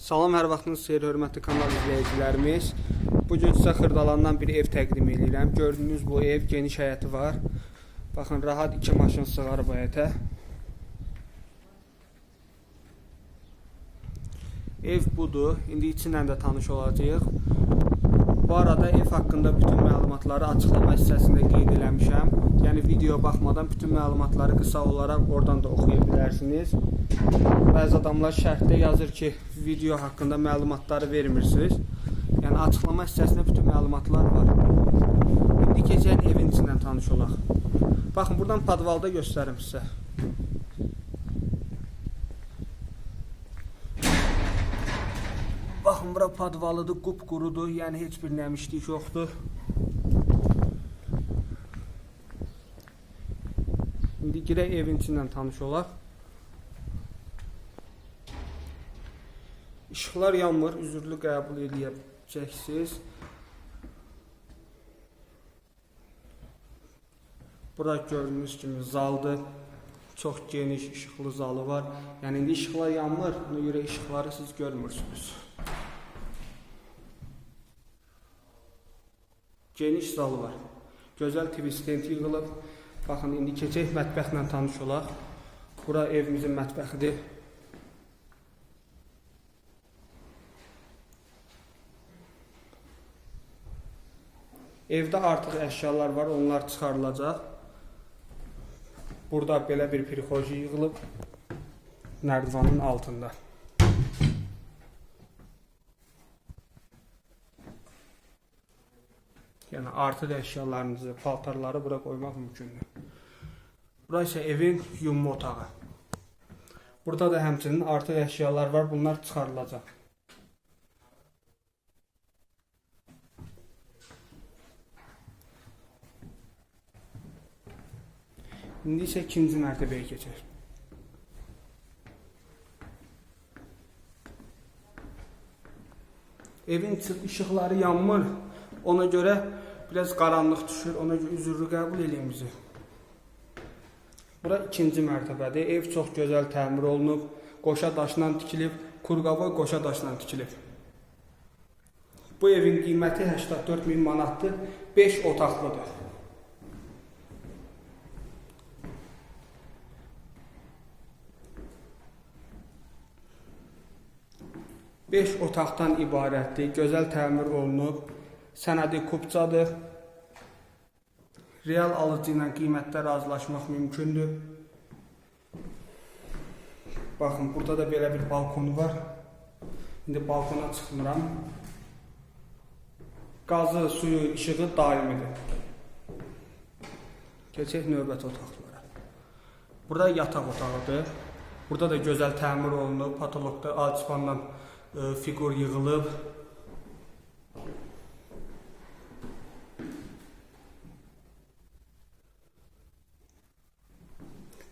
Salam, hər vaxtınız xeyir, hörmətli kanal izləyicilərimiz. Bu gün sizə Xırdalandan bir ev təqdim edirəm. Gördüyünüz bu ev geniş həyəti var. Baxın, rahat iki maşın sığar bu həyətə. Ev budur. İndi içindən də tanış olacağıq. Bu arada ev haqqında bütün məlumatları açıqlama hissəsində qeyd eləmişəm. Yəni videoya baxmadan bütün məlumatları qısa olaraq oradan da oxuya bilərsiniz. Bəzi adamlar şərhdə yazır ki, video haqqında məlumatları vermirsiniz. Yəni açıqlama hissəsində bütün məlumatlar var. İndi keçək evin içindən tanış olaq. Baxın, buradan podvalda göstərim sizə. Baxın, bura podvalıdır, qupqurudur, yəni heç bir nəmişlik yoxdur. İndi girək evin içindən tanış olaq. İşıqlar yanmır, üzürlü qəbul edəcəksiniz. Bura gördüyünüz kimi zaldır. Çox geniş işıqlı zalı var. Yəni indi işıqlar yanmır, ona görə işıqları siz görmürsünüz. Geniş zalı var. Gözəl TV stent yığılıb. Baxın indi keçək mətbəxlə tanış olaq. Bura evimizin mətbəxidir. Evdə artıq əşyalar var, onlar çıxarılacaq. Burada belə bir prixoji yığılıb nərdivanın altında. Yəni artıq əşyalarınızı, paltarları bura qoymaq mümkündür. Bura isə evin yumma otağı. Burada da həmçinin artıq əşyalar var, bunlar çıxarılacaq. İndi isə ikinci mərtəbəyə keçək. Evin işıqları yanmır. Ona görə biraz qaranlıq düşür. Ona görə üzrlü qəbul eləyin bizi. Bura ikinci mərtəbədir. Ev çox gözəl təmir olunub. Qoşa daşla tikilib. Kurqava qoşa daşla tikilib. Bu evin qiyməti 84 min manatdır. 5 otaqlıdır. Beş otaqdan ibarətdir. Gözəl təmir olunub. Sənədi kupçadır. Real alıcı ilə qiymətdə razılaşmaq mümkündür. Baxın, burada da belə bir balkonu var. İndi balkona çıxmıram. Qazı, suyu, işığı daimidir. Keçək növbəti otaqlara. Burada yataq otağıdır. Burada da gözəl təmir olunub, patologda alçıpandan e, fiqur yığılıb.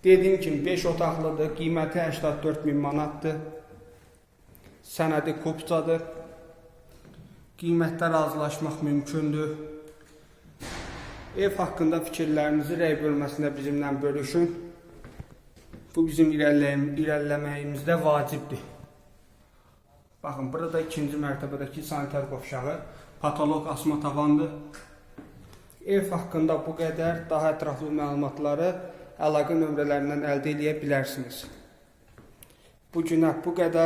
Dediyim kimi 5 otaqlıdır, qiyməti 84 min manatdır. Sənədi kupçadır. Qiymətdə razılaşmaq mümkündür. Ev haqqında fikirlərinizi rəy bölməsində bizimlə bölüşün. Bu bizim irəliləyim, irəliləməyimizdə vacibdir. Baxın, burada ikinci mərtəbədəki sanitar qovşağı, patolog asma tavandır. Ev haqqında bu qədər daha ətraflı məlumatları əlaqə nömrələrindən əldə edə bilərsiniz. Bu günə bu qədər.